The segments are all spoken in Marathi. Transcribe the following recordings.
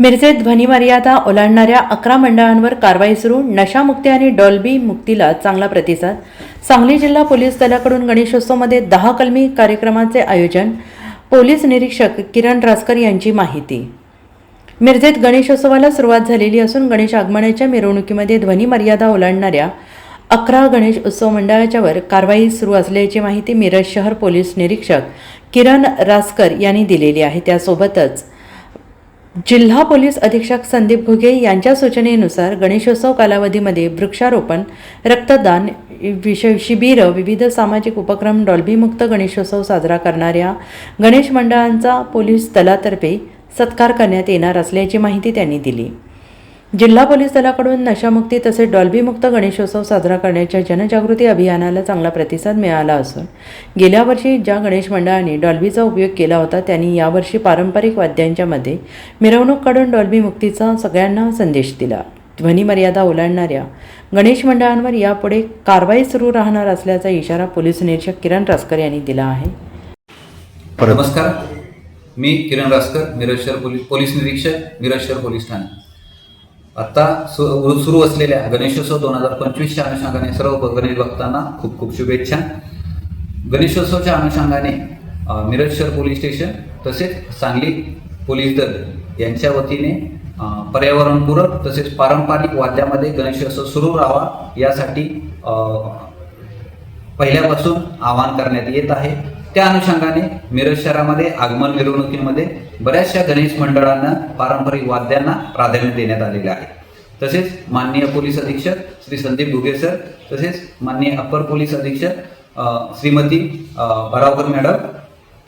मिरजेत ध्वनिमर्यादा ओलांडणाऱ्या अकरा मंडळांवर कारवाई सुरू. नशामुक्ती आणि डॉल्बी मुक्तीला चांगला प्रतिसाद. सांगली जिल्हा पोलीस दलाकडून गणेशोत्सवमध्ये दहा कलमी कार्यक्रमाचे आयोजन. पोलीस निरीक्षक किरण रासकर यांची माहिती. मिरजेत गणेशोत्सवाला सुरुवात झालेली असून गणेश आगमनाच्या मिरवणुकीमध्ये ध्वनिमर्यादा ओलांडणाऱ्या अकरा गणेश उत्सव मंडळाच्यावर कारवाई सुरू असल्याची माहिती मिरज शहर पोलीस निरीक्षक किरण रासकर यांनी दिलेली आहे. त्यासोबतच जिल्हा पोलीस अधीक्षक संदीप घुगे यांच्या सूचनेनुसार गणेशोत्सव कालावधीमध्ये वृक्षारोपण रक्तदान विष शिबिरं विविध सामाजिक उपक्रम डॉल्बीमुक्त गणेशोत्सव साजरा करणाऱ्या गणेश मंडळांचा पोलीस दलातर्फे सत्कार करण्यात येणार असल्याची माहिती त्यांनी दिली. जिल्हा पोलीस दलाकडून नशामुक्ती तसेच डॉल्बीमुक्त गणेशोत्सव साजरा करण्याच्या जनजागृती अभियानाला चांगला प्रतिसाद मिळाला असून गेल्या वर्षी ज्या गणेश मंडळांनी डॉल्बीचा उपयोग केला होता त्यांनी यावर्षी पारंपरिक वाद्यांच्यामध्ये मिरवणूक काढून डॉल्बी मुक्तीचा सगळ्यांना संदेश दिला. ध्वनीमर्यादा ओलांडणाऱ्या गणेश मंडळांवर यापुढे कारवाई सुरू राहणार असल्याचा इशारा पोलीस निरीक्षक किरण रासकर यांनी दिला आहे. नमस्कार. मी किरण रासकर मिरज शहर पोलीस पोलीस निरीक्षक मिरज शहर पोलीस ठाणे. आता सुरू असलेल्या गणेशोत्सव दोन हजार पंचवीसच्या अनुषंगाने सर्व गणेश भक्तांना खूप खूप शुभेच्छा. गणेशोत्सवच्या अनुषंगाने मिरज शहर पोलीस स्टेशन तसेच सांगली पोलीस दल यांच्या वतीने पर्यावरणपूरक तसेच पारंपरिक वाद्यामध्ये गणेशोत्सव सुरू राहावा यासाठी पहिल्यापासून आवाहन करण्यात येत आहे. त्या अनुषंगाने मिरज शहरामध्ये आगमन मिरवणुकीमध्ये बऱ्याचशा गणेश मंडळांना पारंपरिक वाद्यांना प्राधान्य देण्यात आलेले आहे. तसेच माननीय पोलीस अधीक्षक श्री संदीप घुगे सर तसेच माननीय अप्पर पोलीस अधीक्षक श्रीमती भरावकर मॅडम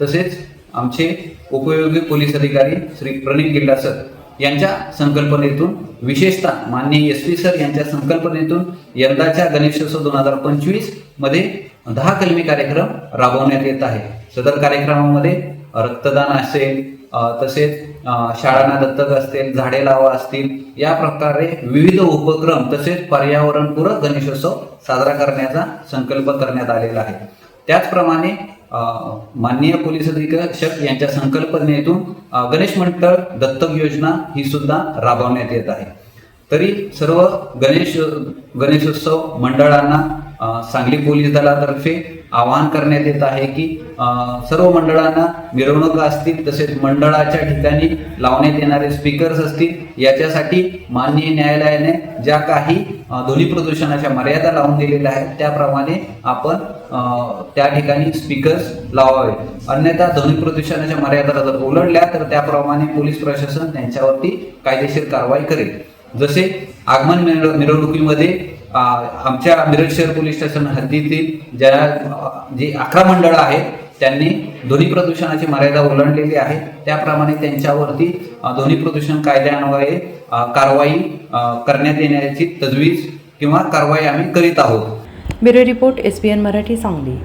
तसेच आमचे उपयोगी पोलीस अधिकारी श्री प्रणित गिल्ला सर यांच्या संकल्पनेतून विशेषतः माननीय एस पी सर यांच्या संकल्पनेतून यंदाच्या गणेशोत्सव दोन हजार पंचवीसमध्ये दहा कलमी कार्यक्रम राबवण्यात येत आहे. सदर कार्यक्रमामध्ये रक्तदान असेल तसेच शाळांना दत्तक असतील झाडे लावा असतील या प्रकारे विविध उपक्रम तसेच पर्यावरणपूरक गणेशोत्सव साजरा करण्याचा संकल्प करण्यात आलेला आहे. त्याचप्रमाणे माननीय पोलीस अधीक्षक यांच्या संकल्पनेतून गणेश मंडळ दत्तक योजना ही सुद्धा राबवण्यात येत आहे. तरी सर्व गणेश गणेशोत्सव मंडळांना सांगली पोलीस दलातर्फे आवाहन करण्यात येत आहे की सर्व मंडळांना मिरवणुका असतील तसेच मंडळाच्या ठिकाणी लावण्यात येणारे स्पीकर्स असतील याच्यासाठी माननीय न्यायालयाने ज्या काही ध्वनी प्रदूषणाच्या मर्यादा लावून दिलेल्या आहेत त्याप्रमाणे आपण त्या ठिकाणी स्पीकर्स लावावे. अन्यथा ध्वनी प्रदूषणाच्या मर्यादा जर ओलांडल्या तर त्याप्रमाणे पोलीस प्रशासन त्यांच्यावरती कायदेशीर कारवाई करेल. जसे आगमन मिरवणुकीमध्ये आमच्या मिरज शहर पोलीस स्टेशन हद्दीतील ज्या जी अकरा मंडळं आहेत त्यांनी ध्वनी प्रदूषणाची मर्यादा ओलांडलेली आहे. त्याप्रमाणे त्यांच्यावरती ध्वनी प्रदूषण कायद्यान्वये कारवाई करण्यात येण्याची तजवीज किंवा कारवाई आम्ही करीत आहोत. Bureau report S P N Marathi Sangli.